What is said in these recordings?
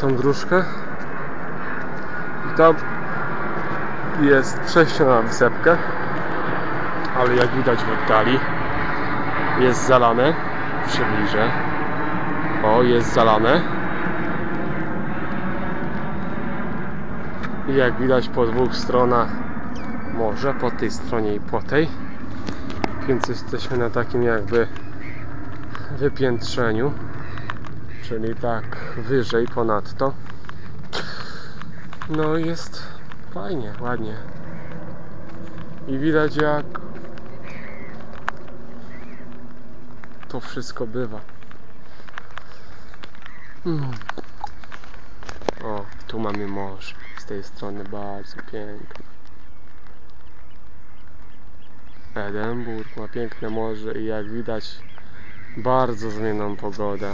tą dróżkę. I tam jest przejście na wysepkę ale jak widać w oddali jest zalane przybliżę o jest zalane. I jak widać po dwóch stronach morze po tej stronie i po tej. Więc jesteśmy na takim jakby wypiętrzeniu czyli tak wyżej ponadto. No jest fajnie, ładnie. I widać jak to wszystko bywa. Mm. o, tu mamy morze z tej strony bardzo piękne. Edynburg ma piękne morze i jak widać bardzo zmienną pogodę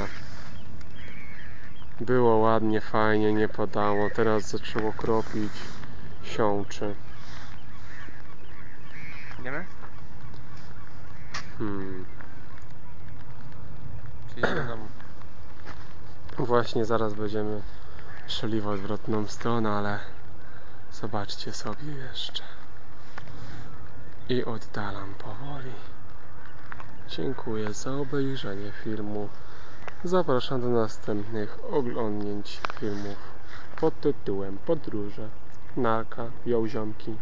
było ładnie, fajnie, nie padało. Teraz zaczęło kropić. Siączy. Idziemy? Hmm. Czy idziemy do domu? Właśnie zaraz będziemy szli w odwrotną stronę, ale zobaczcie sobie jeszcze. I oddalam powoli. Dziękuję za obejrzenie filmu. Zapraszam do następnych oglądnięć filmów pod tytułem Podróże, Narka, Jołziomki.